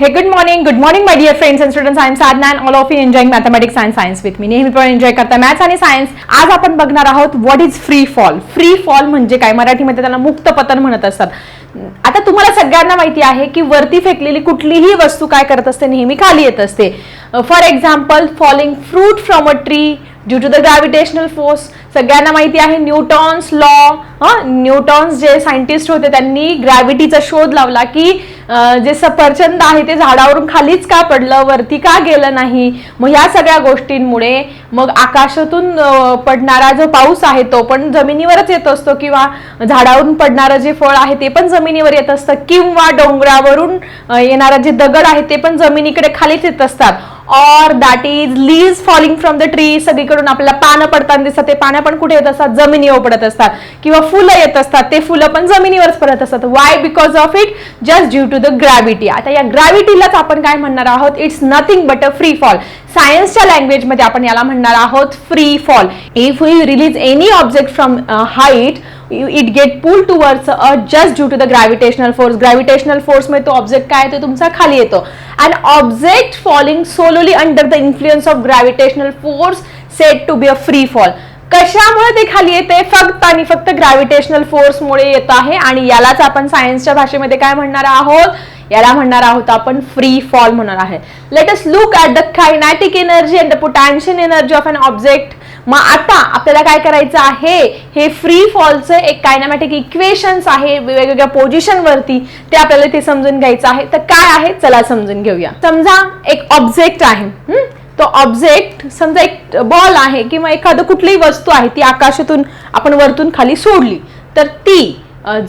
Hey, good morning. Good morning, my dear friends and students. I am Sadna and all of you enjoying mathematics and science with me. नेहमी पण enjoy करता maths आणि science आज आपण बघणार आहोत what is free fall free fall म्हणजे काय? मराठीमध्ये त्याला मुक्त पतन म्हणत असतात. आता तुम्हाला सगळ्यांना माहिती आहे की वरती फेकलेली कुठलीही वस्तू काय करत असते? नेहमी खाली येत असते. For example falling fruit from a tree due to the gravitational force सगळ्यांना माहिती आहे न्यूटॉन्स लॉ न्यूटॉन्स जे सायंटिस्ट होते त्यांनी ग्रॅव्हिटीचा शोध लावला की जे सफरचंद आहे ते झाडावरून खालीच का पडलं? वरती का गेलं नाही? मग ह्या सगळ्या गोष्टींमुळे मग आकाशातून पडणारा जो पाऊस आहे तो पण जमिनीवरच येत असतो किंवा झाडावरून पडणारं जे फळ आहे ते पण जमिनीवर येत असतं किंवा डोंगरावरून येणारा येणारं जे दगड आहे ते पण जमिनीकडे खालीच येत असतात. Or that is leaves falling from the tree सगळीकडून आपल्याला पानं पडताना दिसतात. ते पानं पण कुठे येत असतात? जमिनीवर पडत असतात. किंवा फुलं येत असतात. ते फुलं पण जमिनीवरच पडत असतात. Why because of it just due to the gravity आता या ग्रॅव्हिटीलाच आपण काय म्हणणार आहोत? It's nothing but a free fall सायन्सच्या लँग्वेजमध्ये आपण याला म्हणणार आहोत free fall if you release any object from height it get pull towards a just due to the gravitational force gravitational फोर्समध्ये तो ऑब्जेक्ट काय तो तुमचा खाली येतो. And object falling solely under the influence of gravitational force set to be a free fall कशामुळे ते खाली येते? फक्त आणि फक्त ग्रॅव्हिटेशनल फोर्समुळे येत आहे. आणि यालाच आपण सायन्सच्या भाषेमध्ये काय म्हणणार आहोत? याला म्हणणार आहोत आपण फ्री फॉल म्हणणार आहे. Let us look at the kinetic energy and the potential energy of an object मग आता आपल्याला काय करायचं आहे? हे फ्री फॉलचं एक कायनॅमॅटिक इक्वेशन्स आहे. वेगवेगळ्या पोझिशनवरती ते आपल्याला ते समजून घ्यायचं आहे. तर काय आहे? चला समजून घेऊया. समजा एक ऑब्जेक्ट आहे. तो ऑब्जेक्ट समजा एक बॉल आहे किंवा एखादं कुठलीही वस्तू आहे ती आकाशातून आपण वरतून खाली सोडली तर ती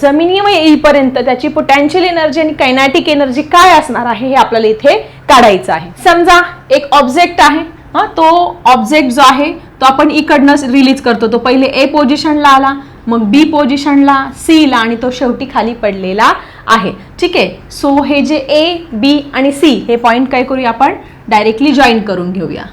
जमिनीवर येईपर्यंत त्याची पोटॅन्शियल एनर्जी आणि कायनॅटिक एनर्जी काय असणार आहे हे आपल्याला इथे काढायचं आहे. समजा एक ऑब्जेक्ट आहे हा तो ऑब्जेक्ट जो आहे तो आपण इकडनं रिलीज करतो. तो पहिले ए पोझिशनला आला मग बी पोझिशनला सी ला आणि तो शेवटी खाली पडलेला आहे. ठीक आहे? सो हे जे ए बी आणि सी हे पॉईंट काय करूया आपण? डायरेक्टली जॉईन करून घेऊया.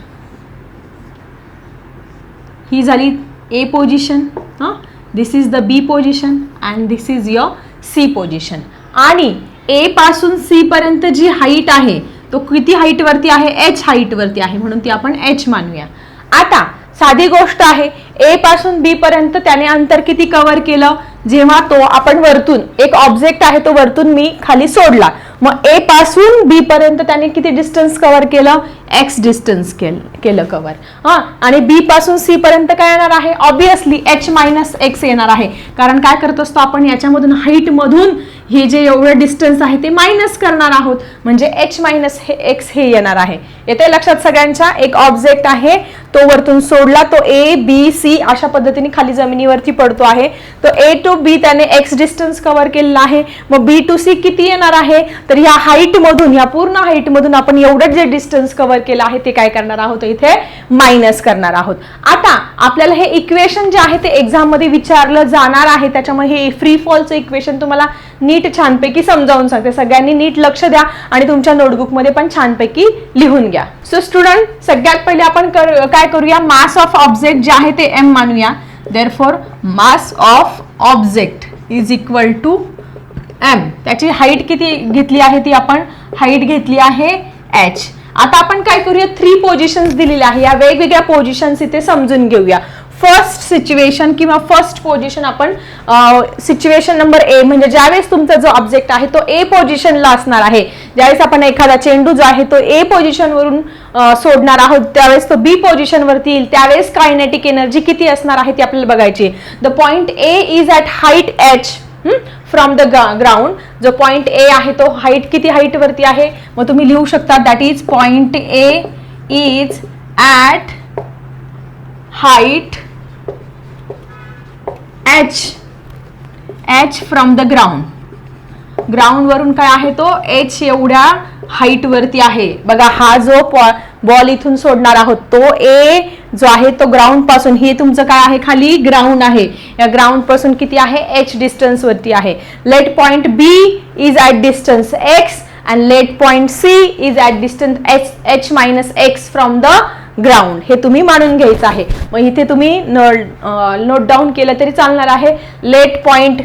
ही झाली ए पोझिशन हां? This is the B position and this is your C position आणि ए पासून सी पर्यंत जी हाईट आहे तो किती हाईटवरती वरती आहे? एच वरती आहे. म्हणून ती आपण एच मानूया. आता साधी गोष्ट आहे ए पासून बी पर्यंत त्याने अंतर किती कव्हर केलं? जेव्हा तो आपण वरतून एक ऑब्जेक्ट आहे तो वरतून मी खाली सोडला. मग ए पासून बी पर्यंत त्याने किती डिस्टन्स कव्हर केलं? एक्स डिस्टन्स केलं कव्हर हा आणि बी पासून सी पर्यंत काय येणार आहे? ऑब्विसली एच मायनस एक्स येणार आहे. कारण काय करत असतो आपण? याच्यामधून हाईट मधून हे जे एवढं डिस्टन्स आहे ते मायनस करणार आहोत. म्हणजे एच मायनस हे एक्स हे येणार आहे. येते लक्षात सगळ्यांच्या? एक ऑब्जेक्ट आहे. तो वरतून सोडला तो ए बी सी अशा पद्धतीने खाली जमिनीवरती पडतो आहे. तो ए टू बी त्याने एक्स डिस्टन्स कव्हर केलेला आहे. मग बी टू सी किती येणार आहे? तर या हाईट मधून या पूर्ण हाईट मधून आपण एवढं जे डिस्टन्स कव्हर केलं आहे ते काय करणार आहोत? इथे मायनस करणार आहोत. आता आपल्याला हे इक्वेशन जे आहे ते एक्झाममध्ये विचारलं जाणार आहे. त्याच्यामुळे हे फ्री फॉलचं इक्वेशन तुम्हाला नीट छानपैकी समजावून सांगते. सगळ्यांनी नीट लक्ष द्या आणि तुमच्या नोटबुकमध्ये मध्ये पण छानपैकी लिहून घ्या. सो स्टुडंट सगळ्यात पहिले आपण काय करूया? मास ऑफ ऑब्जेक्ट जे आहे ते एम मानूया. Therefore mass of object is equal to M त्याची हाईट किती घेतली आहे ती आपण? हाईट घेतली आहे एच आता आपण काय करूया? थ्री पोझिशन्स दिलेल्या आहे. या वेगवेगळ्या पोझिशन्स इथे समजून घेऊया. फर्स्ट सिच्युएशन किंवा फर्स्ट पोझिशन आपण सिच्युएशन नंबर ए म्हणजे ज्यावेळेस तुमचा जो ऑब्जेक्ट आहे तो ए पोझिशनला असणार आहे. ज्यावेळेस आपण एखादा चेंडू जो आहे तो ए पोझिशनवरून सोडणार आहोत त्यावेळेस तो बी पोझिशनवरती येईल. त्यावेळेस कायनेटिक एनर्जी किती असणार आहे ती आपल्याला बघायची the point A is at height H from the ground जो पॉइंट ए आहे तो हाईट किती हाईट वरती आहे? मग तुम्ही लिहू शकता that is point A is at height H H from the ground ground वरून काय आहे तो? एच एवढ्या हाईट वरती आहे. बघा हा जो पॉ बॉल इथून सोडणार आहोत. तो ए जो आहे तो ग्राउंडपासून हे तुमचं काय आहे? खाली ग्राउंड आहे. या ग्राउंडपासून किती आहे? एच डिस्टन्स वरती आहे. Let point B is at distance X and let point C is at distance H H minus X from the ground हे तुम्ही मानून घ्यायचं आहे. मग इथे तुम्ही नोट डाऊन केलं तरी चालणार आहे. Let point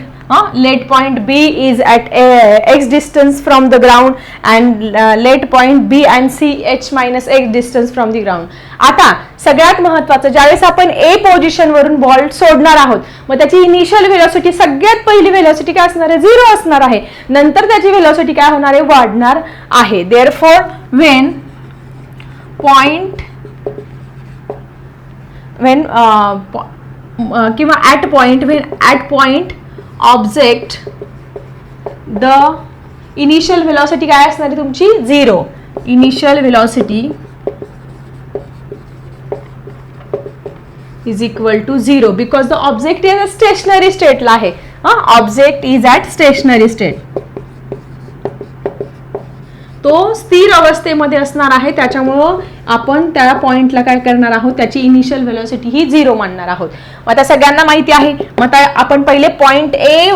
let point B is at X distance from the ground and let point B and C H minus X distance from the ground आता सगळ्यात महत्वाचं ज्यावेळेस आपण ए पोझिशनवरून बॉल सोडणार आहोत मग त्याची इनिशियल व्हेलॉसिटी सगळ्यात पहिली व्हेलॉसिटी काय असणार आहे? झिरो असणार आहे. नंतर त्याची व्हेलॉसिटी काय होणार आहे? वाढणार आहे. Therefore Wien point Wien किंवा at point one at point object the initial velocity काय असणार आहे तुमची? Zero. Initial velocity is equal to zero. Because the object is stationary स्टेटला आहे. हा object is at stationary state. तो स्थिर अवस्थेमध्ये असणार आहे त्याच्यामुळं आपण त्या पॉइंटला काय करणार आहोत? त्याची इनिशियल व्हेलॉसिटी ही झिरो मानणार आहोत. मग आता सगळ्यांना माहिती आहे मग आता आपण पहिले पॉइंट ए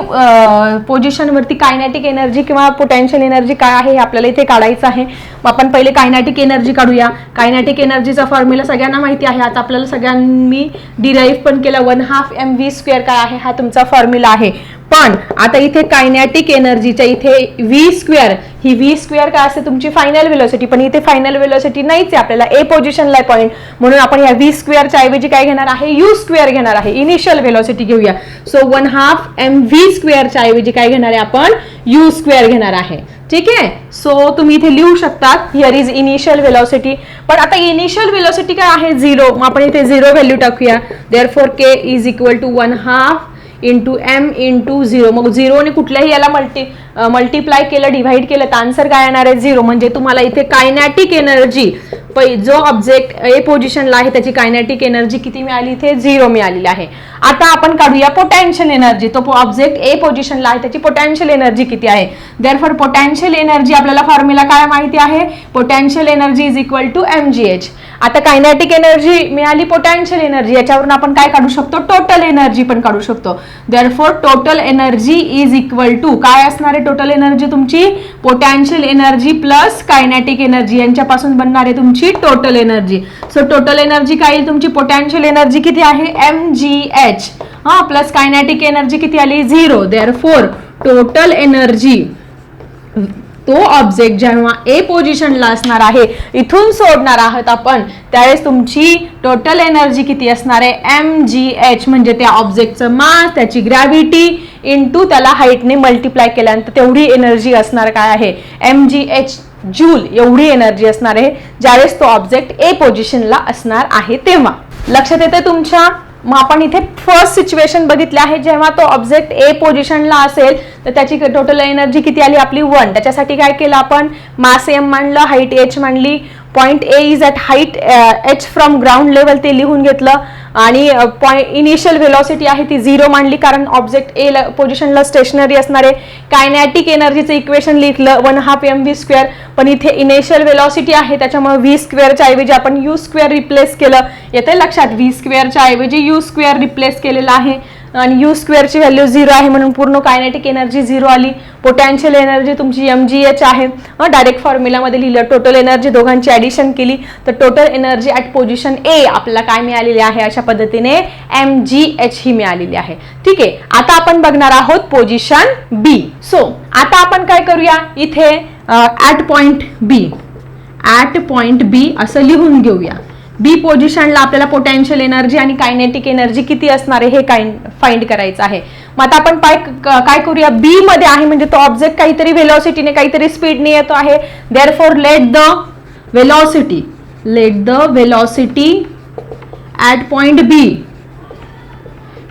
पोझिशनवरती कायनॅटिक एनर्जी किंवा पोटेन्शियल एनर्जी काय आहे हे आपल्याला इथे काढायचं आहे. मग आपण पहिले कायनॅटिक एनर्जी काढूया. कायनॅटिक एनर्जीचा फॉर्म्युला सगळ्यांना माहिती आहे. आता आपल्याला सगळ्यांनी डिराईव्ह पण केला. One half M V square काय आहे? हा तुमचा फॉर्म्युला आहे. पण आता इथे कायनॅटिक एनर्जीच्या इथे व्ही स्क्वेअर ही व्ही स्क्वेअर काय असते तुमची फायनल वेलोसिटी पण इथे फायनल वेलोसिटी नाहीच आहे आपल्याला ए पोझिशनला पॉईंट म्हणून आपण या व्ही स्क्वेअरच्या ऐवजी काय घेणार आहे? यू स्क्वेअर घेणार आहे. इनिशियल वेलोसिटी घेऊया. So one half M V स्क्वेअरच्या ऐवजी काय घेणार आहे आपण? यू स्क्वेअर घेणार आहे. ठीक आहे? सो तुम्ही इथे लिहू शकतात हिअर इज इनिशियल वेलॉसिटी पण आता इनिशियल वेलॉसिटी काय आहे? झिरो मग आपण इथे झिरो व्हॅल्यू टाकूया. Therefore K is equal to one half into M into zero मग झिरोने कुठल्याही याला मल्टी मल्टिप्लाय केलं डिव्हाइड केलं तर आन्सर काय येणार आहे? झिरो म्हणजे तुम्हाला इथे कायनॅटिक एनर्जी जो ऑब्जेक्ट ए पोझिशनला आहे त्याची कायनॅटिक एनर्जी किती मिळाली इथे? झिरो मिळालेली आहे. आता आपण काढूया पोटॅन्शियल एनर्जी तो ऑब्जेक्ट ए पोझिशनला आहे त्याची पोटॅन्शियल एनर्जी किती आहे? देअर फॉर पोटॅन्शियल एनर्जी आपल्याला फॉर्म्युला काय माहिती आहे? Potential energy is equal to M G H आता कायनॅटिक एनर्जी मिळाली पोटॅन्शियल एनर्जी याच्यावरून आपण काय काढू शकतो? टोटल एनर्जी पण काढू शकतो. Therefore total energy is equal to काय असणार आहे टोटल एनर्जी तुमची? Potential energy plus kinetic energy यांच्यापासून बनणार आहे तुमची total energy so total energy काय? येईल तुमची पोटॅन्शियल एनर्जी किती आहे? एम जी एच हा प्लस कायनॅटिक एनर्जी किती आली? Zero therefore total energy तो ऑब्जेक्ट जेव्हा ए पोझिशनला असणार आहे इथून सोडणार आहोत आपण त्यावेळेस तुमची टोटल एनर्जी किती असणार आहे? एम जी एच म्हणजे त्या ऑब्जेक्टचं मास त्याची ग्रॅव्हिटी इंटू त्याला हाईटने मल्टिप्लाय केल्यानंतर तेवढी एनर्जी असणार काय आहे? एम जी एच जूल एवढी एनर्जी असणार आहे ज्यावेळेस तो ऑब्जेक्ट ए पोझिशनला असणार आहे तेव्हा. लक्षात येते तुमच्या? मग आपण इथे फर्स्ट सिच्युएशन बघितली आहे जेव्हा तो ऑब्जेक्ट ए पोझिशनला असेल तर त्याची टोटल एनर्जी किती आली? आपली वन त्याच्यासाठी काय केलं आपण? मास एम मांडलं हाईट एच मांडली. Point A is at height H from ground level ते लिहून घेतलं. आणि पॉईंट इनिशियल व्हेलॉसिटी आहे ती झिरो मांडली कारण ऑब्जेक्ट ए पोझिशनला स्टेशनरी असणारे कायनॅटिक एनर्जीचं इक्वेशन लिहिलं one half M V square पण इथे इनिशियल व्हेलॉसिटी आहे त्याच्यामुळे व्ही स्क्वेअरच्या ऐवजी आपण यू स्क्वेअर रिप्लेस केलं. येते लक्षात व्ही स्क्वेअरच्या ऐवजी यू स्क्वेअर रिप्लेस केलेला आहे. आणि यू स्क्वेअरची व्हॅल्यू झिरो आहे म्हणून पूर्ण कायनेटिक एनर्जी झिरो आली. पोटॅन्शियल एनर्जी तुमची एम जी एच आहे. डायरेक्ट फॉर्म्युलामध्ये लिहिलं टोटल एनर्जी दोघांची ॲडिशन केली. तर total energy at position A आपल्याला काय मिळालेली आहे? अशा पद्धतीने एम जी एच ही मिळालेली आहे. ठीक आहे आता आपण बघणार आहोत पोझिशन बी सो आता आपण काय करूया? इथे at point B at point B असं लिहून घेऊया. बी पोझिशनला आपल्याला पोटॅन्शियल एनर्जी आणि कायनेटिक एनर्जी किती असणार आहे हे काय फाइंड करायचं आहे. मग आता आपण पाय काय करूया? बी मध्ये आहे म्हणजे तो ऑब्जेक्ट काहीतरी व्हेलॉसिटीने काहीतरी स्पीडने येतो आहे. Therefore let the velocity let the velocity at point B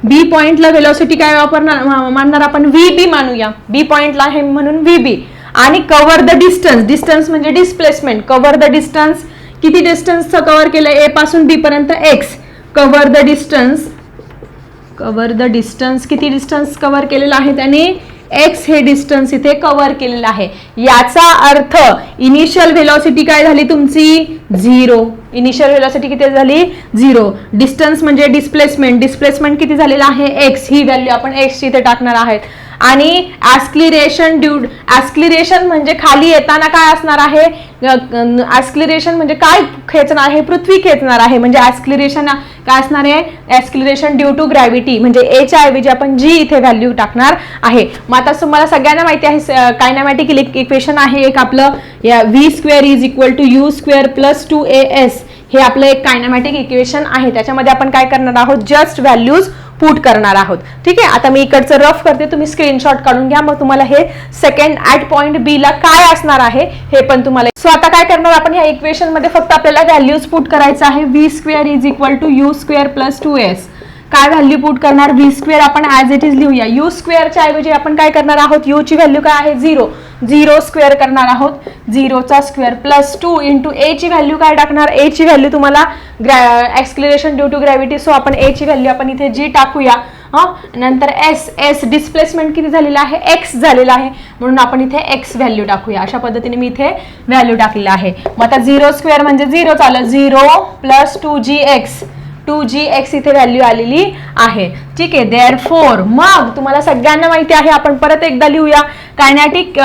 B पॉइंटला व्हेलॉसिटी काय वापरणार मानणार आपण? व्ही बी मानूया बी पॉइंटला आहे म्हणून व्ही बी आणि कव्हर द डिस्टन्स डिस्टन्स म्हणजे डिस्प्लेसमेंट कव्हर द डिस्टन्स किती डिस्टन्सचं कव्हर केलं ए पासून बी पर्यंत X cover the distance cover the distance किती डिस्टन्स कव्हर केलेलं आहे त्याने? एक्स हे डिस्टन्स इथे कव्हर केलेलं आहे. याचा अर्थ इनिशियल व्हेलॉसिटी काय झाली तुमची? झिरो इनिशियल व्हेलॉसिटी किती झाली? झिरो डिस्टन्स म्हणजे डिस्प्लेसमेंट डिस्प्लेसमेंट किती झालेलं आहे? एक्स ही व्हॅल्यू आपण एक्स इथे टाकणार आहेत. आणि ऍस्क्लिरेशन ड्यू ऍस्क्लिरेशन म्हणजे खाली येताना काय असणार आहे? ऍस्क्लिरेशन म्हणजे काय खेचणार आहे? पृथ्वी खेचणार आहे. म्हणजे ऍस्क्लिरेशन काय असणार आहे? ऍस्क्लिरेशन ड्यू टू ग्रॅव्हिटी म्हणजे एच्या ऐवजी आपण जी इथे व्हॅल्यू टाकणार आहे. मग आता तुम्हाला सगळ्यांना माहिती आहे कायनामॅटिक इक्वेशन आहे एक आपलं. V square is equal to U square plus two A S हे आपलं एक कायनामॅटिक इक्वेशन आहे. त्याच्यामध्ये आपण काय करणार आहोत? जस्ट व्हॅल्यूज पुट करणार आहोत. ठीक आहे? आता मी इकडचं रफ करते. तुम्ही स्क्रीनशॉट काढून घ्या. मग तुम्हाला हे सेकंड ऍट पॉईंट बी ला काय असणार आहे हे पण तुम्हाला सो आता काय करणार आपण? या इक्वेशनमध्ये फक्त आपल्याला व्हॅल्यूज पुट करायचं आहे. V square is equal to U square plus two S काय व्हॅल्यू पुट करणार? व्ही स्क्वेअर आपण ॲज इट इज लिहूया. यू स्क्वेअरच्या ऐवजी आपण काय करणार आहोत? यू ची व्हॅल्यू काय आहे? झिरो झिरो स्क्वेअर करणार आहोत. झिरोचा square plus two into a ची व्हॅल्यू काय टाकणार? ए ची व्हॅल्यू तुम्हाला acceleration due to gravity so आपण ए ची व्हॅल्यू आपण इथे जी टाकूया. हा? नंतर एस एस डिस्प्लेसमेंट किती झालेलं आहे? एक्स झालेलं आहे. म्हणून आपण इथे एक्स व्हॅल्यू टाकूया. अशा पद्धतीने मी इथे व्हॅल्यू टाकलेलं आहे. मग आता झिरो स्क्वेअर म्हणजे झिरो चाललं. Zero plus two g x two g x इथे व्हॅल्यू आलेली आहे. ठीक आहे देअर फोर मग तुम्हाला सगळ्यांना माहिती आहे आपण परत एकदा लिहूया. कायनॅटिक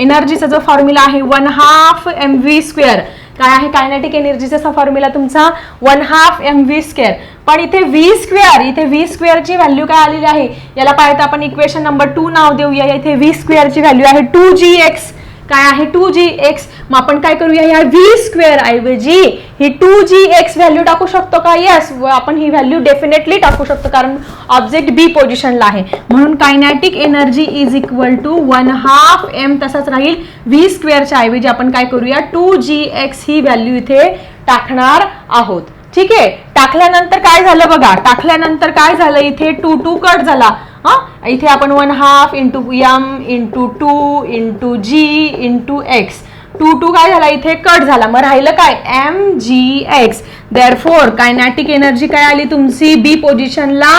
एनर्जीचा जो फॉर्म्युला आहे one half m v square काय आहे कायनेटिक एनर्जीचा फॉर्म्युला तुमचा? One half m v square पण इथे व्ही स्क्वेअर इथे व्ही स्क्वेअरची व्हॅल्यू काय आलेली आहे? याला पाहिजे आपण इक्वेशन नंबर टू नाव देऊया. इथे व्ही स्क्वेअरची व्हॅल्यू आहे टू जी एक्स काय आहे? टू जी एक्स मग आपण काय करूया? या व्ही स्क्वेअर ऐवजी ही टू जी एक्स व्हॅल्यू टाकू शकतो का? येस आपण ही व्हॅल्यू डेफिनेटली टाकू शकतो कारण ऑब्जेक्ट बी पोझिशनला आहे. म्हणून kinetic energy is equal to one half m तसाच राहील व्ही स्क्वेअरच्या ऐवजी आपण काय करूया? टू जी एक्स ही व्हॅल्यू इथे टाकणार आहोत. ठीक आहे? टाकल्यानंतर काय झालं बघा? टाकल्यानंतर काय झालं? इथे टू टू कट झाला. हा? इथे आपण one half into m into two into g into x two two काय झाला इथे? कट झाला. मग राहिलं काय? M g x therefore kinetic energy काय आली तुमची? बी पोझिशनला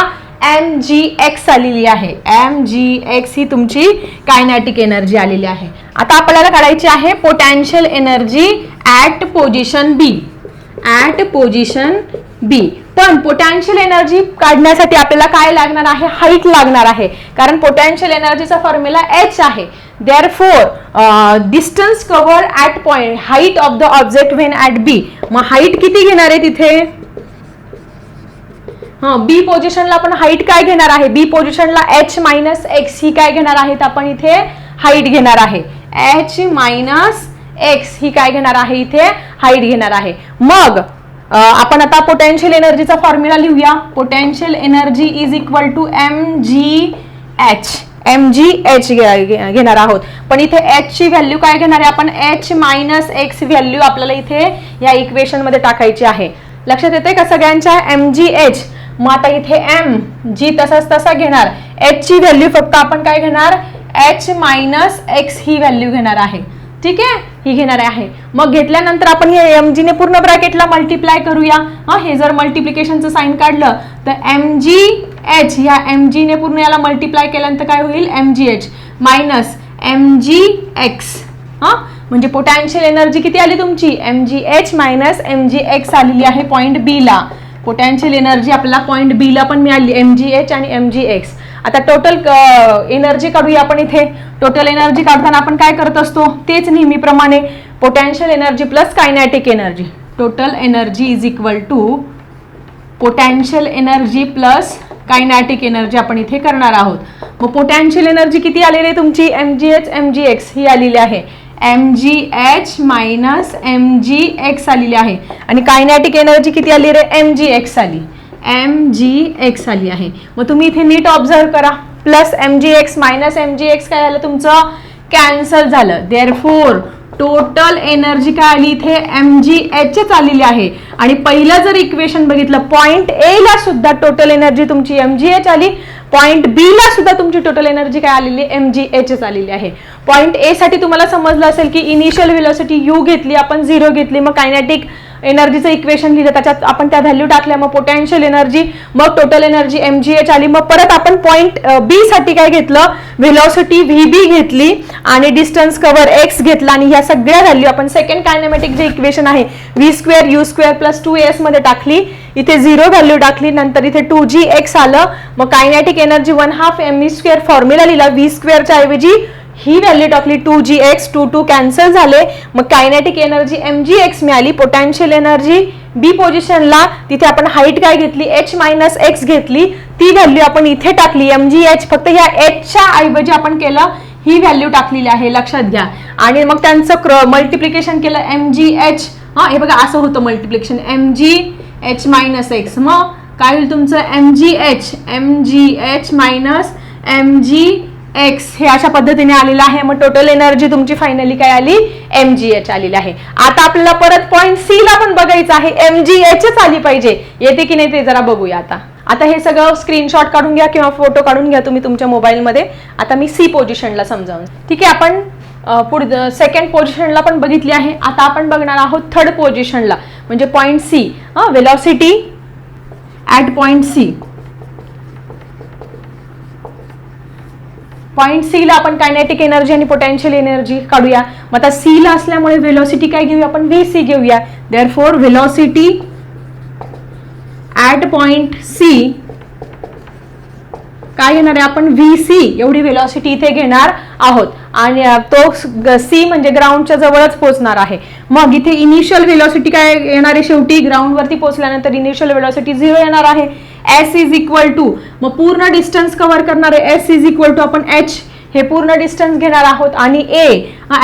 एम जी एक्स आलेली आहे. एम जी एक्स ही तुमची कायनॅटिक एनर्जी आलेली आहे. आता आपल्याला काढायची आहे potential energy at position B at position B पण पोटॅन्शियल एनर्जी काढण्यासाठी आपल्याला काय लागणार आहे? हाईट लागणार आहे. कारण पोटॅन्शियल एनर्जीचा फॉर्म्युला एच आहे. Therefore distance cover at point height of the object when at B मग हाईट किती घेणार आहे तिथे? हा बी पोझिशनला आपण हाईट काय घेणार आहे? बी पोझिशनला एच मायनस एक्स ही काय घेणार आहेत आपण इथे? हाईट घेणार आहे. एच मायनस एक्स ही काय घेणार आहे इथे? हाईट घेणार आहे. मग आपण आता पोटेन्शियल एनर्जीचा फॉर्म्युला लिहूया. Potential energy is equal to m g h m g h घेणार आहोत. पण इथे एच ची व्हॅल्यू काय घेणार आहे आपण? एच मायनस एक्स व्हॅल्यू आपल्याला इथे या इक्वेशनमध्ये टाकायची आहे. लक्षात येते का सगळ्यांच्या? एम जी एच मग आता इथे एम जी तसाच तसा घेणार. एच ची व्हॅल्यू फक्त आपण काय घेणार? एच मायनस एक्स ही व्हॅल्यू घेणार आहे. ठीक आहे? ही घेणार आहे. मग घेतल्यानंतर आपण हे एम जीने पूर्ण ब्रॅकेटला मल्टिप्लाय करूया. हा हे जर मल्टिप्लिकेशनचं साईन काढलं तर एम जी एच ह्या एम जीने पूर्ण याला मल्टिप्लाय केल्यानंतर काय होईल? M g h minus m g x हा म्हणजे पोटॅन्शियल एनर्जी किती आली तुमची? M g h minus m g x आलेली आहे पॉईंट बी ला. पोटॅन्शियल एनर्जी आपल्याला पॉईंट बीला पण मिळाली एम जी एच आणि एम जी एक्स आता टोटल एनर्जी काढूया आपण इथे. टोटल एनर्जी काढताना आपण काय करत असतो? तेच नेहमीप्रमाणे potential energy plus kinetic energy total energy is equal to potential energy plus kinetic energy आपण इथे करणार आहोत. मग पोटॅन्शियल एनर्जी किती आलेली आहे तुमची? M g h m g x ही आलेली आहे. M g h minus m g x आलेली आहे. आणि कायनॅटिक एनर्जी किती आली रे? एम जी एक्स आली. एम जी एक्स आली आहे. मग तुम्ही इथे नीट ऑब्झर्व करा. Plus m g x minus m g x काय झालं? तुमचं कॅन्सल झालं. देअर फोर टोटल एनर्जी काय आली इथे? एम जी एचच आलेली आहे. आणि पहिलं जर इक्वेशन बघितलं पॉईंट ए ला सुद्धा टोटल एनर्जी तुमची एम जी एच आली. पॉईंट बी ला सुद्धा तुमची टोटल एनर्जी काय आलेली? एम जी एचच आलेली आहे. पॉईंट ए साठी तुम्हाला समजलं असेल की इनिशियल व्हेलॉसिटी यू घेतली आपण झिरो घेतली मग कायनेटिक एनर्जीचं इक्वेशन लिहिलं. त्याच्यात आपण त्या व्हॅल्यू टाकल्या मग पोटेन्शियल एनर्जी मग टोटल एनर्जी एम जी आली. मग परत आपण पॉईंट बी साठी काय घेतलं? व्हेलॉसिटी व्ही बी घेतली आणि डिस्टन्स कव्हर एक्स घेतला आणि ह्या सगळ्या व्हॅल्यू आपण सेकंड कायनेमॅटिक जे इक्वेशन आहे v square u square plus two एसमध्ये टाकली. इथे झिरो व्हॅल्यू टाकली. नंतर इथे टू जी एक्स आलं. मग kinetic energy one half M V square formula लिहिला. व्ही स्क्वेअरच्या ऐवजी ही व्हॅल्यू टाकली. Two G X two two cancel झाले. मग kinetic energy M G X मिळाली. पोटॅन्शियल एनर्जी बी पोझिशनला तिथे आपण हाईट काय घेतली? एच मायनस एक्स घेतली. ती व्हॅल्यू आपण इथे टाकली. एम जी एच फक्त ह्या एचच्या ऐवजी आपण केलं ही व्हॅल्यू टाकलेली आहे. लक्षात घ्या. आणि मग त्यांचं क्र मल्टिप्लिकेशन केलं एम जी एच हा हे बघा असं होतं multiplication m g h minus x मग काय होईल तुमचं? M g h m g h minus m g x हे अशा पद्धतीने आलेलं आहे. मग टोटल एनर्जी तुमची फायनली काय आली? एम जी एच आलेली आहे. आता आपल्याला परत पॉईंट सी ला पण बघायचं आहे. एम जी एचच आली पाहिजे. येते की नाही ते जरा बघूया आता. आता हे सगळं स्क्रीनशॉट काढून घ्या किंवा फोटो काढून घ्या तुम्ही तुमच्या मोबाईलमध्ये आता मी सी पोझिशनला समजावून. ठीक आहे आपण पुढ सेकंड पोझिशनला पण बघितली आहे. आता आपण बघणार आहोत थर्ड पोझिशनला म्हणजे point C velocity at point C point C ला आपण कायनेटिक एनर्जी आणि पोटेन्शियल एनर्जी काढूया. मग आता सी ला असल्यामुळे व्हेलॉसिटी काय घेऊया आपण? व्ही सी घेऊया. Therefore velocity at point C काय घेणार आहे आपण? व्ही सी एवढी व्हेलॉसिटी इथे घेणार आहोत. आणि तो सी म्हणजे ग्राउंडच्या जवळच पोहोचणार आहे. मग इथे इनिशियल व्हेलॉसिटी काय येणार आहे शेवटी? ग्राउंडवरती पोहोचल्यानंतर इनिशियल व्हेलॉसिटी झिरो येणार आहे. एस इज इक्वल टू मग पूर्ण डिस्टन्स कव्हर करणारे एस इज इक्वल टू आपण एच हे पूर्ण डिस्टन्स घेणार आहोत. आणि ए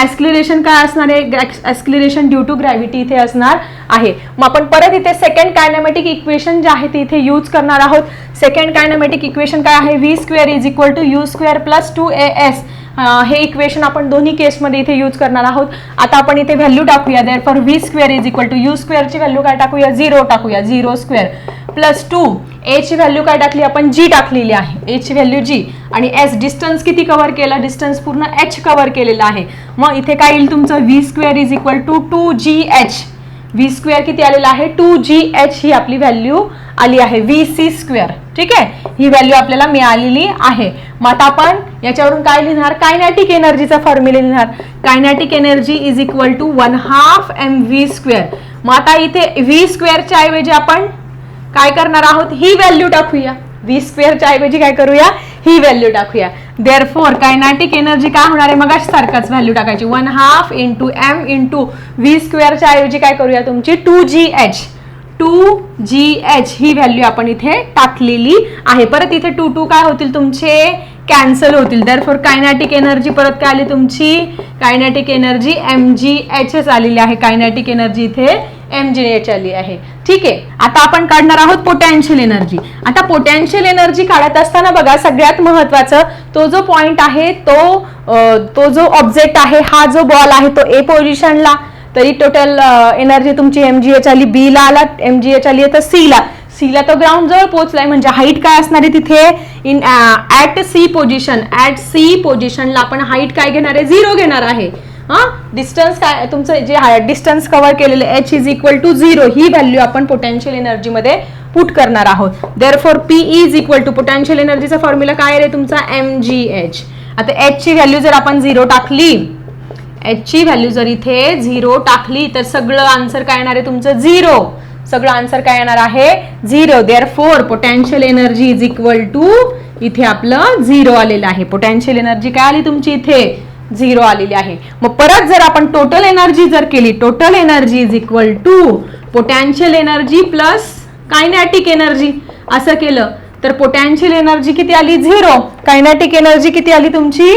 ऍस्क्लिरेशन काय असणार आहे? ऍस्क्लिरेशन ड्यू टू ग्रॅव्हिटी इथे असणार आहे. मग आपण परत इथे सेकंड कायनॅमॅटिक इक्वेशन जे आहे ते इथे यूज करणार आहोत. सेकंड कायनॅमॅटिक इक्वेशन काय आहे? V square is equal to u square plus two a s हे इक्वेशन आपण दोन्ही केसमध्ये इथे यूज करणार आहोत. आता आपण इथे व्हॅल्यू टाकूया. Therefore v square is equal to u स्क्वेअरची value काय टाकूया? झिरो टाकूया. Zero square plus two h value काय टाकली? आपण जी टाकलेली आहे. एच व्हॅल्यू जी आणि एस डिस्टन्स किती कव्हर केला? डिस्टन्स पूर्ण एच कव्हर केलेला आहे. मग इथे काय येईल तुमचं? V square is equal to two g h v square किती आलेला आहे? टू जी एच ही आपली व्हॅल्यू आली आहे. व्ही सी स्क्वेअर ठीक आहे? ही व्हॅल्यू आपल्याला मिळालेली आहे. मग आता आपण याच्यावरून काय लिहिणार? कायनॅटिक एनर्जीचा फॉर्म्युला लिहिणार. Kinetic energy is equal to one half m v square मग आता इथे व्ही स्क्वेअरच्या ऐवजी आपण काय करणार आहोत? ही व्हॅल्यू टाकूया. वी स्क्वेअरच्या ऐवजी काय करूया? ही व्हॅल्यू टाकूया. देअर फोर कायनाटिक एनर्जी काय होणार आहे? मग सारखाच व्हॅल्यू टाकायची. One half into m into v स्क्वेअरच्या ऐवजी काय करूया तुमची? Two g h two g h ही व्हॅल्यू आपण इथे टाकलेली आहे. परत इथे टू टू काय होतील तुमचे? कॅन्सल होतील. दर फॉर कायनॅटिक एनर्जी परत काय आली तुमची? Kinetic energy M G H S आलेली आहे. कायनॅटिक एनर्जी इथे एम जी एच आली आहे. ठीक आहे. आता आपण काढणार आहोत पोटॅन्शियल एनर्जी आता पोटॅन्शियल एनर्जी काढत असताना बघा सगळ्यात महत्वाचं तो जो पॉइंट आहे तो तो जो ऑब्जेक्ट आहे हा जो बॉल आहे तो ए पोझिशनला तरी टोटल एनर्जी तुमची एम जी एच आली बी ला आला एम जी एच आली आहे तर सी ला. सी ला तो ग्राउंड जवळ पोहोचलाय. म्हणजे हाईट काय असणार आहे तिथे? In at C position at C पोझिशनला आपण हाईट काय घेणार आहे? झिरो घेणार आहे. हा? डिस्टन्स काय तुमचं जे डिस्टन्स कव्हर केलेलं h is equal to zero he value आपण पोटेन्शियल एनर्जी मध्ये पुट करणार आहोत. Therefore P is equal to potential एनर्जीचा formula काय रे तुमचा? एम जी एच आता एच ची व्हॅल्यू जर आपण झिरो टाकली एच ची व्हॅल्यू जर इथे झिरो टाकली तर सगळं आन्सर काय येणार आहे तुमचं? झिरो सगळं आन्सर काय येणार आहे? Zero therefore potential energy is equal to इथे आपलं झिरो आलेलं आहे. पोटॅन्शियल एनर्जी काय आली तुमची इथे? झिरो आलेली आहे. मग परत जर आपण टोटल एनर्जी जर केली total energy is equal to potential energy plus kinetic energy असं केलं तर पोटॅन्शियल एनर्जी किती आली? झिरो कायनॅटिक एनर्जी किती आली तुमची?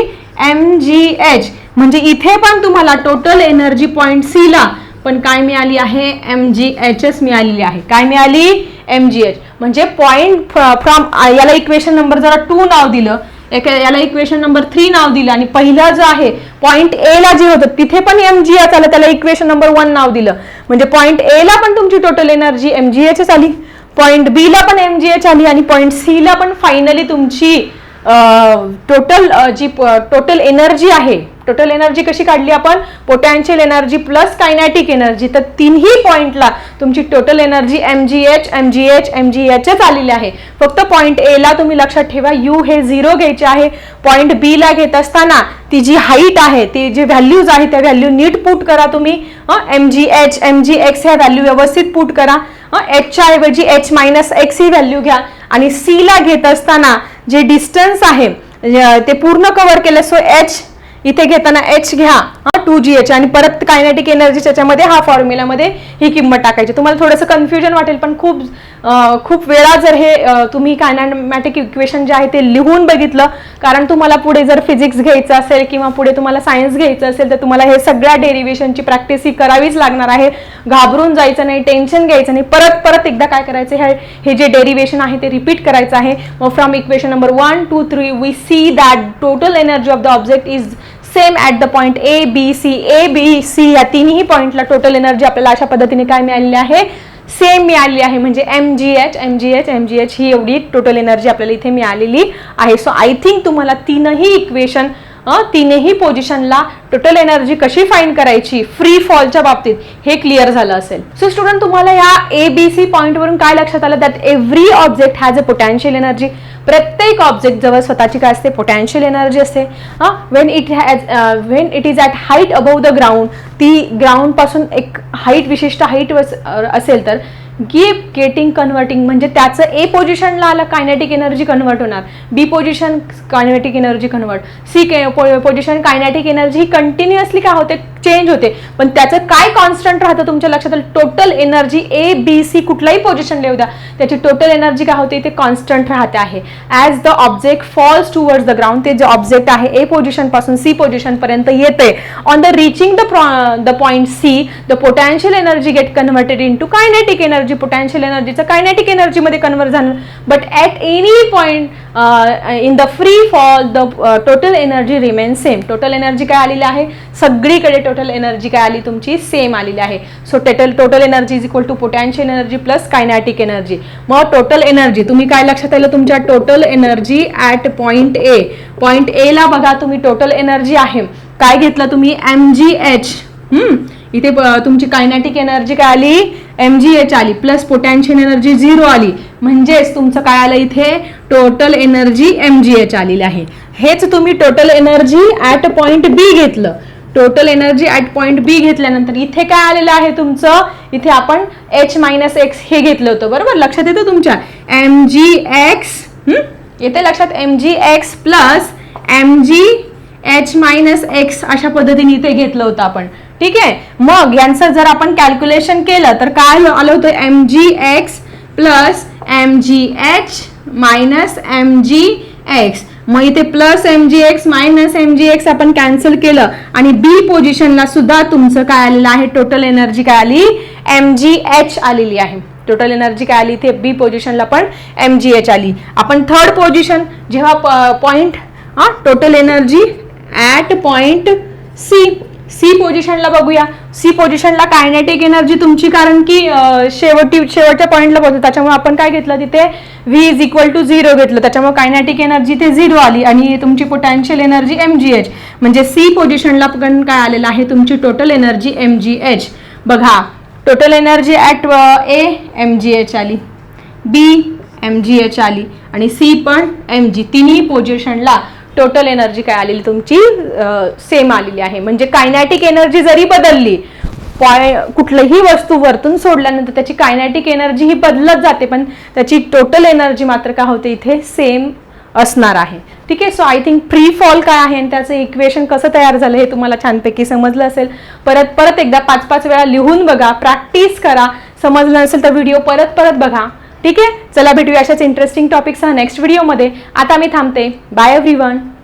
एम जी एच म्हणजे इथे पण तुम्हाला टोटल एनर्जी पॉइंट सी ला पण काय मिळाली आहे? एम जी एच एस मिळालेली आहे. काय मिळाली? एम जी एच म्हणजे पॉइंट फ्रॉम याला इक्वेशन नंबर जरा टू नाव दिलं. याला इक्वेशन नंबर थ्री नाव दिलं आणि पहिला जो आहे पॉइंट ए ला जे होतं तिथे पण एम जी एच आलं त्याला इक्वेशन नंबर वन नाव दिलं. म्हणजे पॉइंट ए ला पण तुमची total energy m g h आली पॉइंट बी ला पण एम जी एच आली आणि पॉइंट सी ला पण फायनली तुमची टोटल जी टोटल एनर्जी आहे टोटल एनर्जी कशी काढली आपण? Potential energy plus kinetic energy तर तिन्ही पॉइंटला तुमची total energy m g h m g h m g एचच आलेली आहे. फक्त पॉईंट एला तुम्ही लक्षात ठेवा यू हे झिरो घ्यायचे आहे. पॉईंट बीला घेत असताना ती जी हाईट आहे ती जी व्हॅल्यूज आहे त्या व्हॅल्यू नीट पुट करा तुम्ही. M g h m g x ह्या व्हॅल्यू व्यवस्थित पुट करा. एचच्या ऐवजी एच मायनस एक्स ही व्हॅल्यू घ्या. आणि सीला घेत असताना जे डिस्टन्स आहे ते पूर्ण कव्हर केलं. सो एच इथे घेताना एच घ्या. हा टू जी एच आणि परत कायनेटिक एनर्जी त्याच्यामध्ये हा फॉर्म्युलामध्ये ही किंमत टाकायची. तुम्हाला थोडंसं कन्फ्युजन वाटेल पण खूप खूप वेळा जर हे तुम्ही कायनामॅटिक इक्वेशन जे आहे ते लिहून बघितलं कारण तुम्हाला पुढे जर फिजिक्स घ्यायचं असेल किंवा पुढे तुम्हाला सायन्स घ्यायचं असेल तर तुम्हाला हे सगळ्या डेरिव्हेशनची प्रॅक्टिस ही करावीच लागणार आहे. घाबरून जायचं नाही टेन्शन घ्यायचं नाही. परत परत एकदा काय करायचं हे हे जे डेरिव्हेशन आहे ते रिपीट करायचं आहे. From equation number one two three we see that total energy of the object is same at the point A B C A B C या तिन्ही पॉईंटला टोटल एनर्जी आपल्याला अशा पद्धतीने काय मिळालेली आहे? सेम मिळाली आहे म्हणजे m g h m g h m g h ही एवढी टोटल एनर्जी आपल्याला इथे मिळालेली आहे. सो आय थिंक तुम्हाला तीनही इक्वेशन तीनही पोझिशनला टोटल एनर्जी कशी फाईंड करायची? फ्री फॉलच्या बाबतीत हे क्लिअर झालं असेल. सो स्टुडंट तुम्हाला या ए बी सी पॉईंटवरून काय लक्षात आलं? That every object has a potential energy प्रत्येक ऑब्जेक्ट जवळ स्वतःची काय असते? पोटॅन्शियल एनर्जी असते. When it has when it is at height above the ground ती ग्राउंडपासून एक हाईट विशिष्ट हाईट असेल तर गिप गेटिंग कन्व्हर्टिंग म्हणजे त्याचं ए पोझिशनला आलं कायनेटिक एनर्जी कन्वर्ट होणार. B position kinetic energy convert C position kinetic energy ही कंटिन्युअसली काय होते? चेंज होते. पण त्याचं काय कॉन्स्टंट राहतं तुमच्या लक्षात? आलं total energy A B C कुठलाही पोझिशन लिहू द्या. त्याची टोटल एनर्जी काय होते? ते कॉन्स्टंट राहते आहे. As the object falls towards the ground ते जे ऑब्जेक्ट आहे ए पोझिशनपासून सी पोझिशनपर्यंत येते. On the reaching the the point C the potential energy get converted into kinetic energy potential एनर्जीचं kinetic एनर्जीमध्ये कन्वर्ट झालं but at any point in the free fall the total energy remain same total energy काय आलेली आहे? सगळीकडे total energy काय आली? तुमची same आलेली आहे. So total total energy is equal to potential energy plus kinetic energy मग टोटल एनर्जी तुम्ही काय लक्षात आलं तुमच्या total energy at point A point A ला बघा तुम्ही टोटल एनर्जी आहे. काय घेतलं तुम्ही? एम जी एच इथे तुमची कायनॅटिक एनर्जी काय आली? एम जी एच आली प्लस पोटॅन्शियल एनर्जी झिरो आली. म्हणजेच तुमचं काय आलं इथे? Total energy m g h आलेली आहे. हेच तुम्ही total energy at point B घेतलं. Total energy at point B घेतल्यानंतर इथे काय आलेलं आहे तुमचं? इथे आपण एच मायनस एक्स हे घेतलं होतं बरोबर? लक्षात येतं तुमच्या? एम जी एक्स येते लक्षात? M g x plus m g h minus x अशा पद्धतीने इथे घेतलं होतं आपण. ठीक आहे? मग यांचं जर आपण कॅल्क्युलेशन केलं तर काय आलं होतं? M g x plus m g h minus m g x मग इथे plus m g x minus m g x आपण कॅन्सल केलं. आणि बी पोझिशनला सुद्धा तुमचं काय आलेलं आहे? टोटल एनर्जी काय आली? एम जी एच आलेली आहे. टोटल एनर्जी काय आली? इथे बी पोझिशनला पण एम जी एच आली. आपण थर्ड पोझिशन जेव्हा पॉईंट हा total energy at point C C पोझिशनला बघूया. सी पोझिशनला कायनेटिक एनर्जी तुमची कारण की शेवटी शेवटच्या पॉईंटला पोहोचतो. त्याच्यामुळे आपण काय घेतलं तिथे? V is equal to zero घेतलं. त्याच्यामुळे कायनेटिक एनर्जी ते झिरो आली आणि तुमची potential energy M G H म्हणजे सी पोझिशनला पण काय आलेलं आहे? तुमची total energy M G H बघा total energy at A M G H आली. बी एम जी एच आली. आणि सी पण एम जी तिन्ही पोझिशनला टोटल एनर्जी काय आलेली तुमची? सेम आलेली आहे. म्हणजे कायनॅटिक एनर्जी जरी बदलली पॉय कुठलीही वस्तू वरतून सोडल्यानंतर त्याची कायनॅटिक एनर्जी ही बदलत जाते पण त्याची टोटल एनर्जी मात्र काय होते इथे सेम असणार आहे. ठीक आहे? So I think free fall काय आहे आणि त्याचं इक्वेशन कसं तयार झालं हे तुम्हाला छानपैकी समजलं असेल. परत परत एकदा पाच पाच वेळा लिहून बघा प्रॅक्टिस करा. समजलं नसेल तर व्हिडिओ परत परत बघा. ठीक आहे? चला भेटूया अशाच इंटरेस्टिंग टॉपिकसह नेक्स्ट व्हिडिओमध्ये आता मी थांबते. Bye every